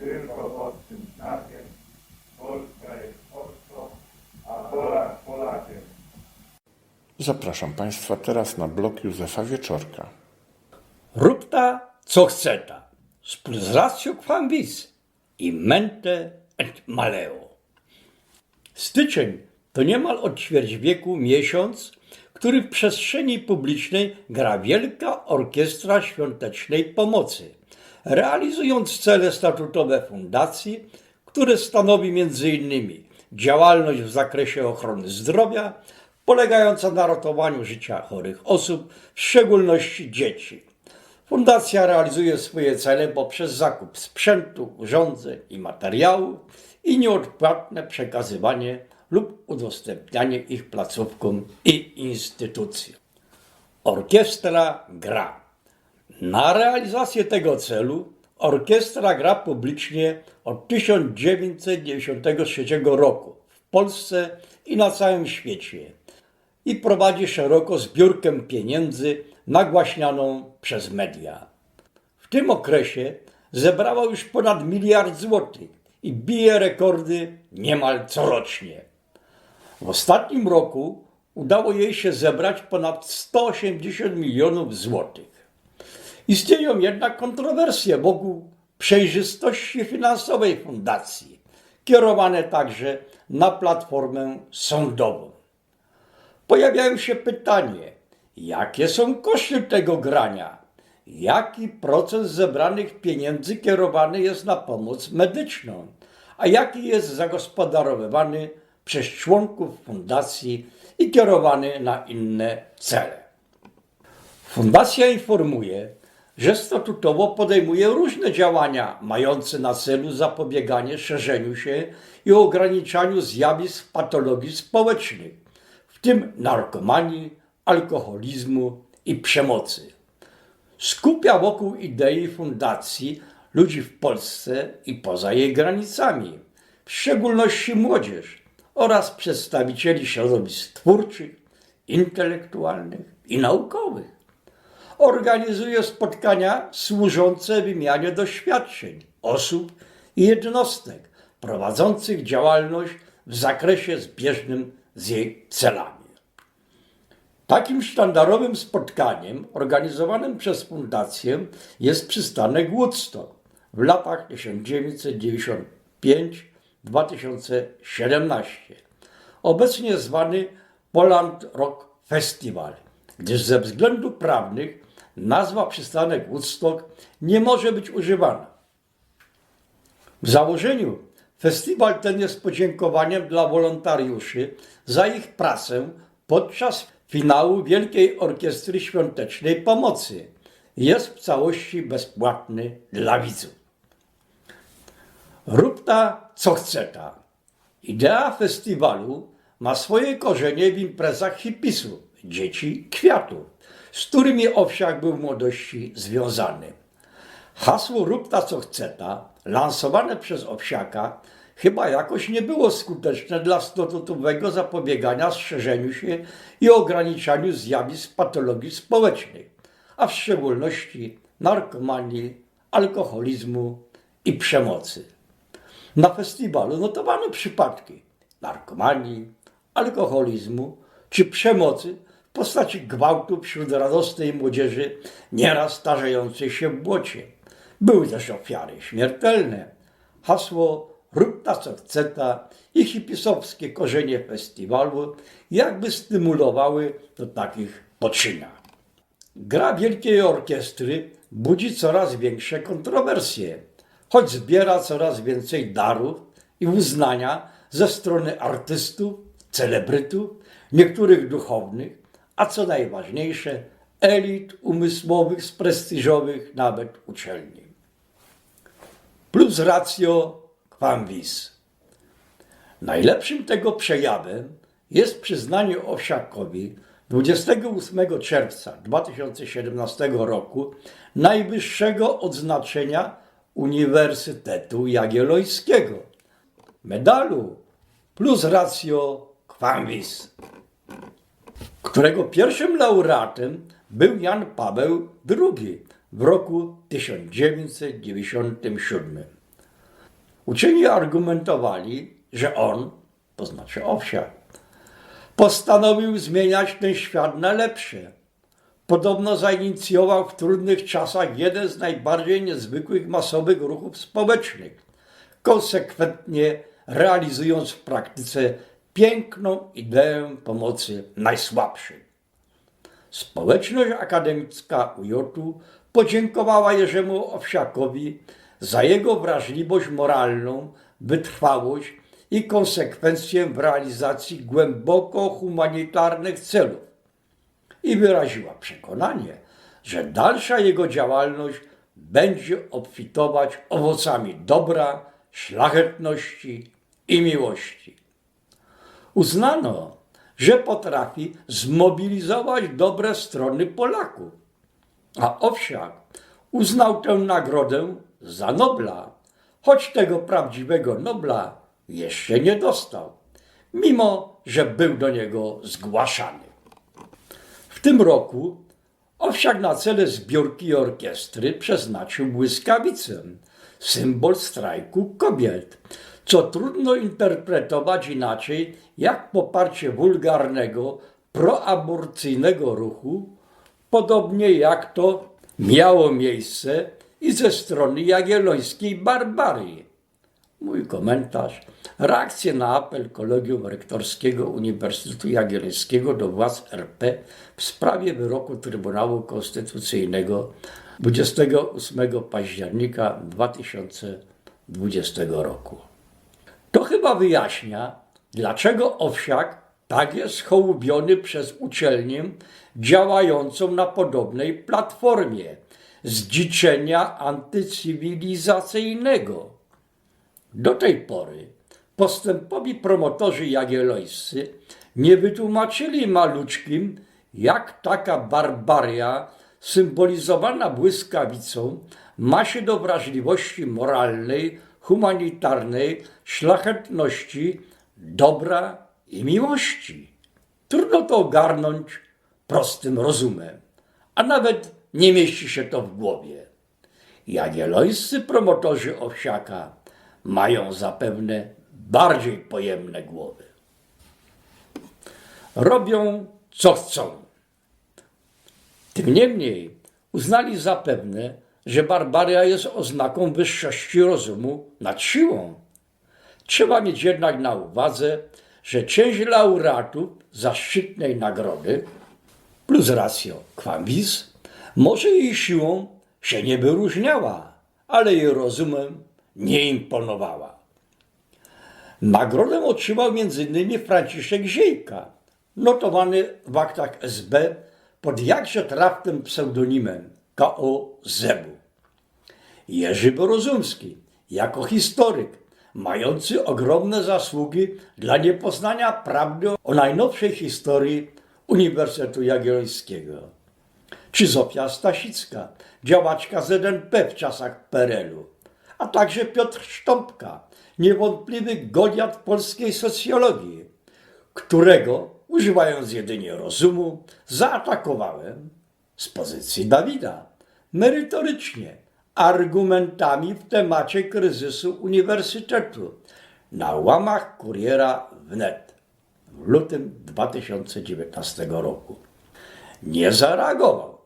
tylko pod tym znakiem Polska jest Polską, a Polak Polakiem. Zapraszam Państwa teraz na blog Józefa Wieczorka. Rób ta, co chce ta. Z plus ratio quam vis. I mente et maleo. Styczeń to niemal od ćwierć wieku miesiąc, który w przestrzeni publicznej gra Wielka Orkiestra Świątecznej Pomocy, realizując cele statutowe fundacji, które stanowi m.in. działalność w zakresie ochrony zdrowia, polegająca na ratowaniu życia chorych osób, w szczególności dzieci. Fundacja realizuje swoje cele poprzez zakup sprzętu, urządzeń i materiałów i nieodpłatne przekazywanie lub udostępnianie ich placówkom i instytucjom. Orkiestra gra. Na realizację tego celu orkiestra gra publicznie od 1993 roku w Polsce i na całym świecie i prowadzi szeroko zbiórkę pieniędzy nagłaśnianą przez media. W tym okresie zebrała już ponad miliard złotych i bije rekordy niemal corocznie. W ostatnim roku udało jej się zebrać ponad 180 milionów złotych. Istnieją jednak kontrowersje wokół przejrzystości finansowej fundacji, kierowane także na platformę sądową. Pojawiają się pytanie, jakie są koszty tego grania? Jaki procent zebranych pieniędzy kierowany jest na pomoc medyczną, a jaki jest zagospodarowywany przez członków fundacji i kierowany na inne cele? Fundacja informuje, że statutowo podejmuje różne działania mające na celu zapobieganie szerzeniu się i ograniczaniu zjawisk patologii społecznych, w tym narkomanii, alkoholizmu i przemocy. Skupia wokół idei fundacji ludzi w Polsce i poza jej granicami, w szczególności młodzież oraz przedstawicieli środowisk twórczych, intelektualnych i naukowych organizuje spotkania służące wymianie doświadczeń osób i jednostek prowadzących działalność w zakresie zbieżnym z jej celami. Takim sztandarowym spotkaniem organizowanym przez fundację jest przystanek Woodstock w latach 1995-2017, obecnie zwany Poland Rock Festival, gdyż ze względów prawnych nazwa przystanek Woodstock nie może być używana. W założeniu festiwal ten jest podziękowaniem dla wolontariuszy za ich pracę podczas finału Wielkiej Orkiestry Świątecznej Pomocy. Jest w całości bezpłatny dla widzów. Rób ta, co chce ta. Idea festiwalu ma swoje korzenie w imprezach hipisów, dzieci kwiatów, z którymi Owsiak był w młodości związany. Hasło Rób ta, co chce ta, lansowane przez Owsiaka, chyba jakoś nie było skuteczne dla statutowego zapobiegania szerzeniu się i ograniczaniu zjawisk patologii społecznych, a w szczególności narkomanii, alkoholizmu i przemocy. Na festiwalu notowano przypadki narkomanii, alkoholizmu czy przemocy w postaci gwałtu wśród radosnej młodzieży, nieraz starzejącej się w błocie. Były też ofiary śmiertelne. Hasło Rób ta co chce ta i hipisowskie korzenie festiwalu jakby stymulowały do takich poczynań. Gra Wielkiej Orkiestry budzi coraz większe kontrowersje, choć zbiera coraz więcej darów i uznania ze strony artystów, celebrytów, niektórych duchownych, a co najważniejsze, elit umysłowych z prestiżowych nawet uczelni. Plus ratio quam vis. Najlepszym tego przejawem jest przyznanie Owsiakowi 28 czerwca 2017 roku najwyższego odznaczenia Uniwersytetu Jagiellońskiego medalu plus ratio quam vis, którego pierwszym laureatem był Jan Paweł II w roku 1997. Uczeni argumentowali, że on, to znaczy Owsiak, postanowił zmieniać ten świat na lepsze. Podobno zainicjował w trudnych czasach jeden z najbardziej niezwykłych masowych ruchów społecznych, konsekwentnie realizując w praktyce piękną ideę pomocy najsłabszym. Społeczność akademicka UJ-u podziękowała Jerzemu Owsiakowi za jego wrażliwość moralną, wytrwałość i konsekwencję w realizacji głęboko humanitarnych celów i wyraziła przekonanie, że dalsza jego działalność będzie obfitować owocami dobra, szlachetności i miłości. Uznano, że potrafi zmobilizować dobre strony Polaków, a Owsiak uznał tę nagrodę za Nobla, choć tego prawdziwego Nobla jeszcze nie dostał, mimo że był do niego zgłaszany. W tym roku Owsiak na cele zbiórki i orkiestry przeznaczył błyskawicę, symbol strajku kobiet, co trudno interpretować inaczej jak poparcie wulgarnego, proaborcyjnego ruchu, podobnie jak to miało miejsce i ze strony jagiellońskiej barbarii. Mój komentarz. Reakcje na apel Kolegium Rektorskiego Uniwersytetu Jagiellońskiego do władz RP w sprawie wyroku Trybunału Konstytucyjnego 28 października 2020 roku. To chyba wyjaśnia, dlaczego Owsiak tak jest hołubiony przez uczelnię działającą na podobnej platformie zdziczenia antycywilizacyjnego. Do tej pory postępowi promotorzy jagiellońscy nie wytłumaczyli maluczkim, jak taka barbaria symbolizowana błyskawicą ma się do wrażliwości moralnej, humanitarnej, szlachetności, dobra i miłości. Trudno to ogarnąć prostym rozumem, a nawet nie mieści się to w głowie. Jagiellońscy promotorzy Owsiaka mają zapewne bardziej pojemne głowy. Robią co chcą. Tym niemniej uznali zapewne, że barbaria jest oznaką wyższości rozumu nad siłą. Trzeba mieć jednak na uwadze, że część laureatów zaszczytnej nagrody plus ratio quam vis może jej siłą się nie wyróżniała, ale jej rozumem nie imponowała. Nagrodę otrzymał m.in. Franciszek Ziejka, notowany w aktach SB pod jakże trafnym pseudonimem K.O. Zebu. Jerzy Borozumski, jako historyk, mający ogromne zasługi dla niepoznania prawdy o najnowszej historii Uniwersytetu Jagiellońskiego. Czy Zofia Stasicka, działaczka ZNP w czasach PRL-u, a także Piotr Sztąpka, niewątpliwy goliat polskiej socjologii, którego, używając jedynie rozumu, zaatakowałem z pozycji Dawida, merytorycznie, argumentami w temacie kryzysu uniwersytetu na łamach kuriera wnet w lutym 2019 roku. Nie zareagował.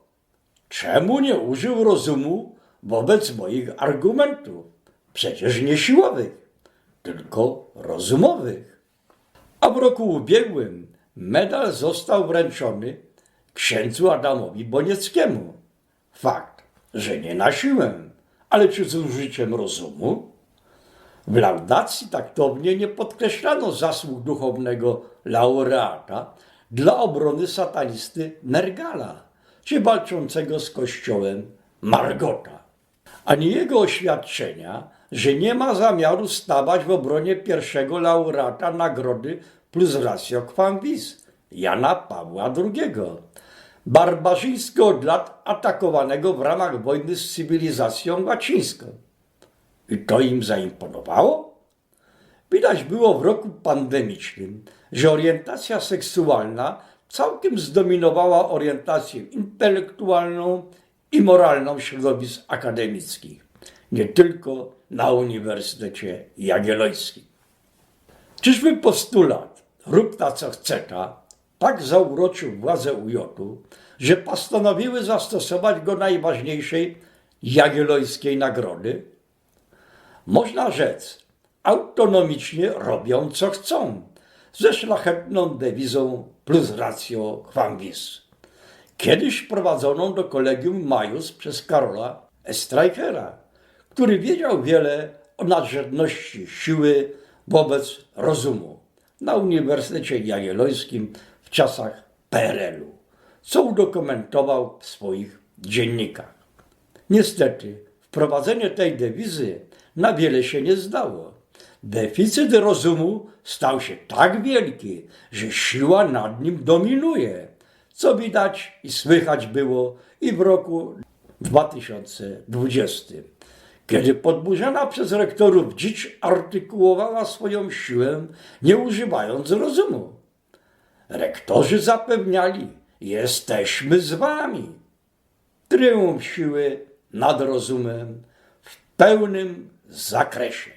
Czemu nie użył rozumu wobec moich argumentów? Przecież nie siłowych, tylko rozumowych. A w roku ubiegłym medal został wręczony księdzu Adamowi Bonieckiemu. Fakt, że nie na siłę, ale czy z użyciem rozumu? W laudacji taktownie nie podkreślano zasług duchownego laureata dla obrony satanisty Nergala, czy walczącego z kościołem Margota, ani jego oświadczenia, że nie ma zamiaru stawać w obronie pierwszego laureata nagrody plus ratio quam vis, Jana Pawła II, barbarzyńsko od lat atakowanego w ramach wojny z cywilizacją łacińską. I to im zaimponowało? Widać było w roku pandemicznym, że orientacja seksualna całkiem zdominowała orientację intelektualną i moralną środowisk akademickich. nie tylko na Uniwersytecie Jagiellońskim. Czyżby postulat rób ta co chce ta tak zauroczył władze UJ-u, że postanowiły zastosować go najważniejszej jagiellońskiej nagrody? Można rzec, autonomicznie robią co chcą, ze szlachetną dewizą plus ratio quam vis. Kiedyś prowadzoną do kolegium Majus przez Karola Streichera, który wiedział wiele o nadrzędności siły wobec rozumu na Uniwersytecie Jagiellońskim czasach PRL-u, co udokumentował w swoich dziennikach. Niestety, wprowadzenie tej dewizy na wiele się nie zdało. Deficyt rozumu stał się tak wielki, że siła nad nim dominuje, co widać i słychać było i w roku 2020, kiedy podburzana przez rektorów dzicz artykułowała swoją siłę, nie używając rozumu. Rektorzy zapewniali, jesteśmy z wami. Tryumf siły nad rozumem w pełnym zakresie.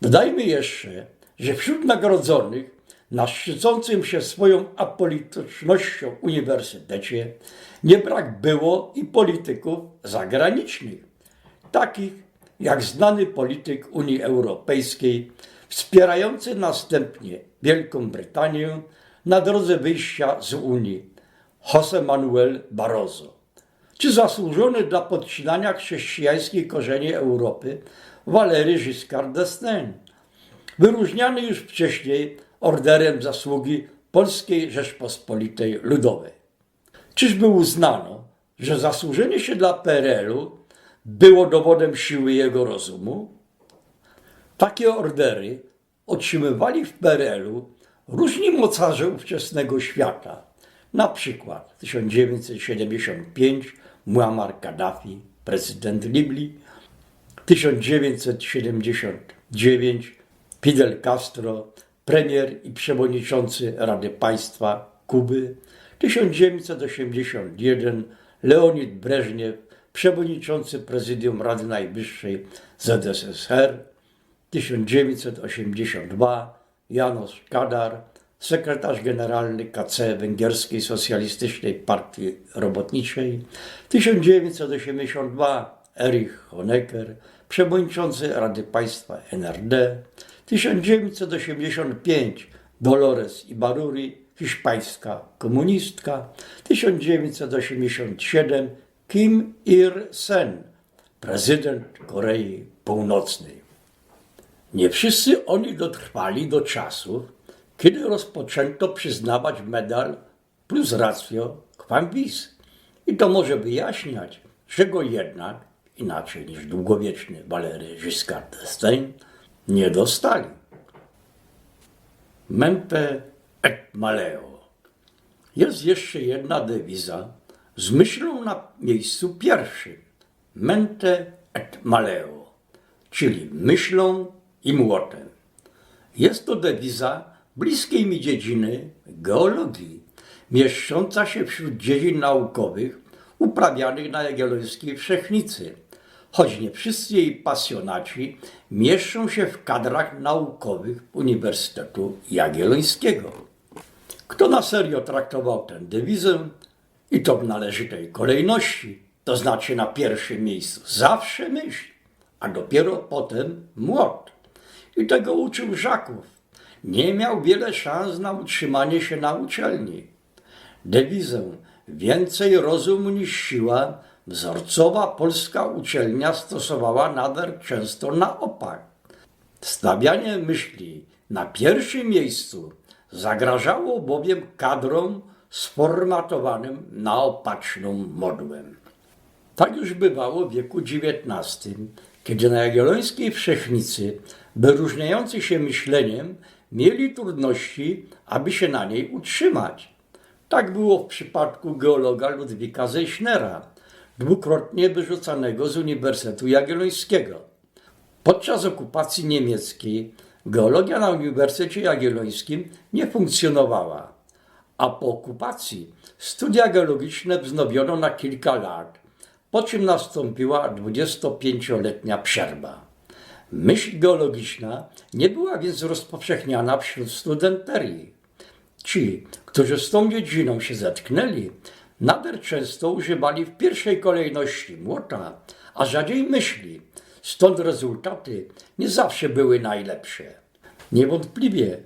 Dodajmy jeszcze, że wśród nagrodzonych na szczycącym się swoją apolitycznością uniwersytecie nie brak było i polityków zagranicznych, takich jak znany polityk Unii Europejskiej, wspierający następnie Wielką Brytanię na drodze wyjścia z Unii, José Manuel Barroso, czy zasłużony dla podcinania chrześcijańskich korzeni Europy Valéry Giscard d'Estaing, wyróżniany już wcześniej orderem zasługi Polskiej Rzeczpospolitej Ludowej. Czyżby uznano, że zasłużenie się dla PRL-u było dowodem siły jego rozumu? Takie ordery otrzymywali w PRL-u różni mocarze ówczesnego świata. Na przykład 1975 Muammar Kaddafi, prezydent Libii, 1979 Fidel Castro, premier i przewodniczący Rady Państwa Kuby, 1981 Leonid Breżniew, przewodniczący Prezydium Rady Najwyższej ZSSR, 1982 Janos Kadar, sekretarz generalny KC Węgierskiej Socjalistycznej Partii Robotniczej, 1982 Erich Honecker, przewodniczący Rady Państwa NRD, 1985 Dolores Ibaruri, hiszpańska komunistka, 1987 Kim Il-sen, prezydent Korei Północnej. Nie wszyscy oni dotrwali do czasów, kiedy rozpoczęto przyznawać medal plus ratio quam vis. I to może wyjaśniać, czego jednak, inaczej niż długowieczny Valéry Giscard d'Estaing, nie dostali. Mente et maleo. Jest jeszcze jedna dewiza z myślą na miejscu pierwszym. Mente et maleo, czyli myślą i młotem. Jest to dewiza bliskiej mi dziedziny geologii, mieszcząca się wśród dziedzin naukowych uprawianych na Jagiellońskiej Wszechnicy, choć nie wszyscy jej pasjonaci mieszczą się w kadrach naukowych Uniwersytetu Jagiellońskiego. Kto na serio traktował tę dewizę i to w należytej kolejności, to znaczy na pierwszym miejscu zawsze myśl, a dopiero potem młot. I tego uczył Żaków. Nie miał wiele szans na utrzymanie się na uczelni. Dewizę więcej rozumu niż siła wzorcowa polska uczelnia stosowała nader często na opak. Stawianie myśli na pierwszym miejscu zagrażało bowiem kadrom sformatowanym na opaczną modłę. Tak już bywało w wieku XIX, kiedy na Jagiellońskiej Wszechnicy wyróżniający się myśleniem mieli trudności, aby się na niej utrzymać. Tak było w przypadku geologa Ludwika Zeichnera, dwukrotnie wyrzucanego z Uniwersytetu Jagiellońskiego. Podczas okupacji niemieckiej geologia na Uniwersytecie Jagiellońskim nie funkcjonowała, a po okupacji studia geologiczne wznowiono na kilka lat, po czym nastąpiła 25-letnia przerwa. Myśl geologiczna nie była więc rozpowszechniana wśród studenterii. Ci, którzy z tą dziedziną się zetknęli, nader często używali w pierwszej kolejności młota, a rzadziej myśli, stąd rezultaty nie zawsze były najlepsze. Niewątpliwie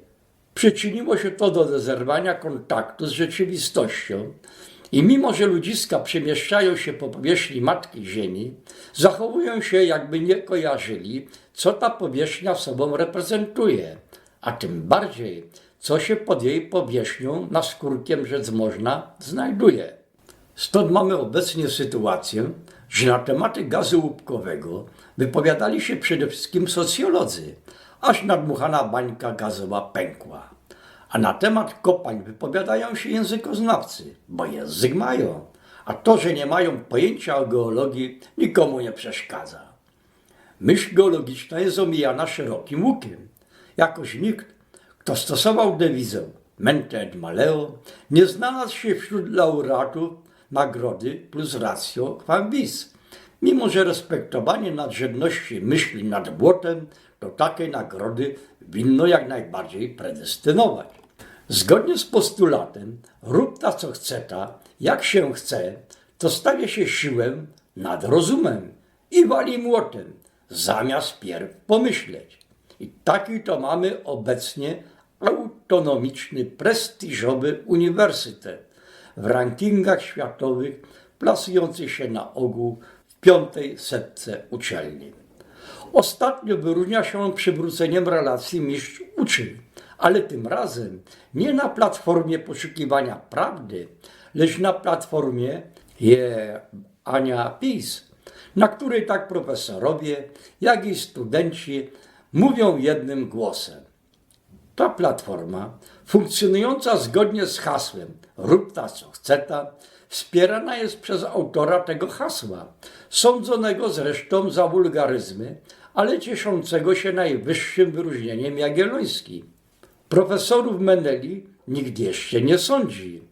przyczyniło się to do zerwania kontaktu z rzeczywistością i mimo, że ludziska przemieszczają się po powierzchni Matki Ziemi, zachowują się jakby nie kojarzyli, co ta powierzchnia sobą reprezentuje, a tym bardziej, co się pod jej powierzchnią, na skórkiem rzec można, znajduje. Stąd mamy obecnie sytuację, że na tematy gazu łupkowego wypowiadali się przede wszystkim socjolodzy, aż nadmuchana bańka gazowa pękła. A na temat kopań wypowiadają się językoznawcy, bo język mają, a to, że nie mają pojęcia o geologii, nikomu nie przeszkadza. Myśl geologiczna jest omijana szerokim łukiem. Jakoś nikt, kto stosował dewizę mente et maleo, nie znalazł się wśród laureatów nagrody plus ratio quam vis, mimo że respektowanie nadrzędności myśli nad błotem do takiej nagrody winno jak najbardziej predestynować. Zgodnie z postulatem rób ta co chce ta, jak się chce, to staje się siłę nad rozumem i wali młotem, zamiast pierw pomyśleć. I taki to mamy obecnie autonomiczny, prestiżowy uniwersytet w rankingach światowych plasujący się na ogół w piątej setce uczelni. Ostatnio wyróżnia się on przywróceniem relacji mistrz-uczeń, ale tym razem nie na platformie poszukiwania prawdy, lecz na platformie je Ania PiS, na której tak profesorowie, jak i studenci mówią jednym głosem. Ta platforma, funkcjonująca zgodnie z hasłem Rób ta co chce ta, wspierana jest przez autora tego hasła, sądzonego zresztą za wulgaryzmy, ale cieszącego się najwyższym wyróżnieniem Jagielloński. Profesorów Meneli nikt jeszcze nie sądzi.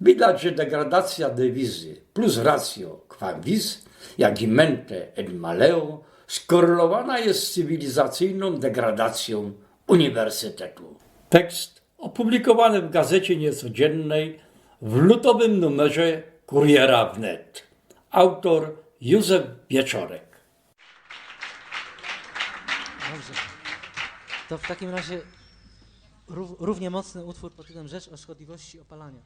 Widać, że degradacja dewizy plus ratio quam vis, jak i mente et maleo, skorelowana jest z cywilizacyjną degradacją uniwersytetu. Tekst opublikowany w gazecie niecodziennej w lutowym numerze Kuriera Wnet. Autor Józef Wieczorek. Dobrze. To w takim razie równie mocny utwór pod tytułem Rzecz o szkodliwości opalania.